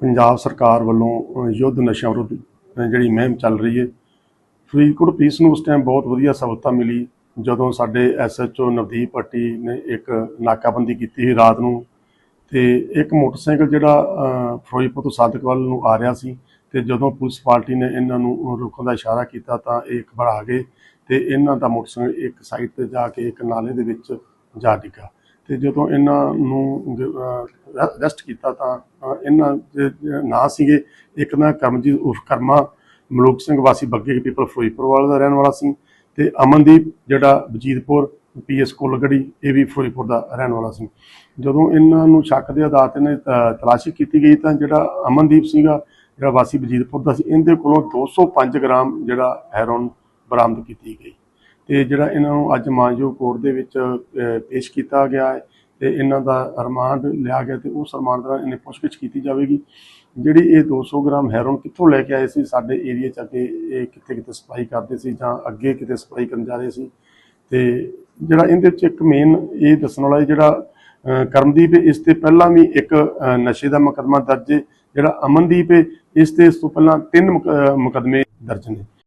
ਪੰਜਾਬ ਸਰਕਾਰ ਵੱਲੋਂ ਯੁੱਧ ਨਸ਼ਿਆਂ ਵਿਰੁੱਧ ਜਿਹੜੀ ਮੁਹਿੰਮ ਚੱਲ ਰਹੀ ਹੈ। ਫਰੀਦਕੋਟ ਪੁਲਿਸ ਨੂੰ ਉਸ ਟਾਈਮ ਬਹੁਤ ਵਧੀਆ ਸਫਲਤਾ ਮਿਲੀ। ਜਦੋਂ ਸਾਡੇ ਐਸਐਚਓ ਨਵਦੀਪ ਭੱਟੀ ਨੇ ਇੱਕ ਨਾਕਾਬੰਦੀ ਕੀਤੀ ਸੀ ਰਾਤ ਨੂੰ ਤੇ ਇੱਕ ਮੋਟਰਸਾਈਕਲ ਜਿਹੜਾ ਅ, ਫਿਰੋਜ਼ਪੁਰ ਤੋਂ ਸਾਦਕ ਵੱਲ ਨੂੰ ਆ ਰਿਹਾ ਸੀ ਤੇ ਜਦੋਂ ਪੁਲਿਸ ਪਾਰਟੀ ਨੇ ਇਹਨਾਂ ਨੂੰ ਰੋਕਣ ਦਾ ਇਸ਼ਾਰਾ ਕੀਤਾ ਤਾਂ ਇਹ ਘਬਰਾ ਗਏ ਤੇ ਇਹਨਾਂ ਦਾ ਮੋਟਰਸਾਈਕਲ ਇੱਕ ਸਾਈਡ ਤੇ ਜਾ ਕੇ ਇੱਕ ਨਾਲੇ ਦੇ ਵਿੱਚ ਜਾ ਡਿੱਗਾ। ਤੇ ਜਦੋਂ ਇਹਨਾਂ ਨੂੰ ਅਰੈਸਟ ਕੀਤਾ ਤਾਂ ਇਹਨਾਂ ਦੇ ਨਾਂ ਸੀਗੇ ਇੱਕ ਨਾ ਕਰਮਜੀਤ ਉਰਫ ਕਰਮਾ, ਮਲੂਕ ਸਿੰਘ ਵਾਸੀ ਬੱਗੇ ਕੇ ਪੀਪਲ ਫਿਰੋਜ਼ਪੁਰ ਵਾਲਾ ਦਾ ਰਹਿਣ ਵਾਲਾ ਸੀ ਤੇ ਅਮਨਦੀਪ ਜਿਹੜਾ ਵਜੀਦਪੁਰ ਪੀਐਸ ਕੋਲਗੜੀ, ਇਹ ਵੀ ਫਿਰੋਜ਼ਪੁਰ ਦਾ ਰਹਿਣ ਵਾਲਾ ਸੀ। ਜਦੋਂ ਇਹਨਾਂ ਨੂੰ ਸ਼ੱਕ ਦੇ ਆਧਾਰ ਤੇ ਨੇ ਤਲਾਸ਼ੀ ਕੀਤੀ ਗਈ ਤਾਂ ਜਿਹੜਾ ਅਮਨਦੀਪ ਸੀਗਾ, ਜਿਹੜਾ ਵਾਸੀ ਵਜੀਦਪੁਰ ਦਾ ਸੀ, ਇਹਦੇ ਕੋਲੋਂ 205 ਗ੍ਰਾਮ ਜਿਹੜਾ ਹੈਰੋਨ ਬਰਾਮਦ ਕੀਤੀ ਗਈ। ਤੇ ਜਿਹੜਾ ਇਹਨਾਂ ਨੂੰ ਅੱਜ ਮਾਨਯੋਗ ਕੋਰਟ ਦੇ ਵਿੱਚ ਪੇਸ਼ ਕੀਤਾ ਗਿਆ ਹੈ ਤੇ ਇਹਨਾਂ ਦਾ ਰਿਮਾਂਡ ਲਿਆ ਗਿਆ ਤੇ ਉਸ ਰਿਮਾਂਡ ਦੌਰਾਨ ਇਹਨੇ ਪੁੱਛਗਿੱਛ ਕੀਤੀ ਜਾਵੇਗੀ। ਜਿਹੜੀ ਇਹ 200 ਗ੍ਰਾਮ ਹੈਰੋਨ ਕਿੱਥੋਂ ਲੈ ਕੇ ਆਏ ਸੀ? ਸਾਡੇ ਏਰੀਆ ਚ ਅੱਗੇ ਇਹ ਕਿੱਥੇ ਕਿੱਥੇ ਸਪਲਾਈ ਕਰਦੇ ਸੀ ਜਾਂ ਅੱਗੇ ਕਿਤੇ ਸਪਲਾਈ ਕਰਨ ਜਾ ਰਹੇ ਸੀ? ਤੇ ਜਿਹੜਾ ਇਹਦੇ ਵਿੱਚ ਇੱਕ ਮੇਨ ਇਹ ਦੱਸਣ ਵਾਲਾ ਜਿਹੜਾ ਕਰਮਦੀਪ ਇਸ ਤੇ ਪਹਿਲਾਂ ਵੀ ਇੱਕ ਨਸ਼ੇ ਦਾ ਮੁਕੱਦਮਾ ਦਰਜ ਹੈ। ਜਿਹੜਾ ਅਮਨਦੀਪ ਹੈ, ਇਸ ਤੇ ਇਸ ਤੋਂ ਪਹਿਲਾਂ ਤਿੰਨ ਮੁਕ- ਮੁਕੱਦਮੇ ਦਰਜ ਨੇ।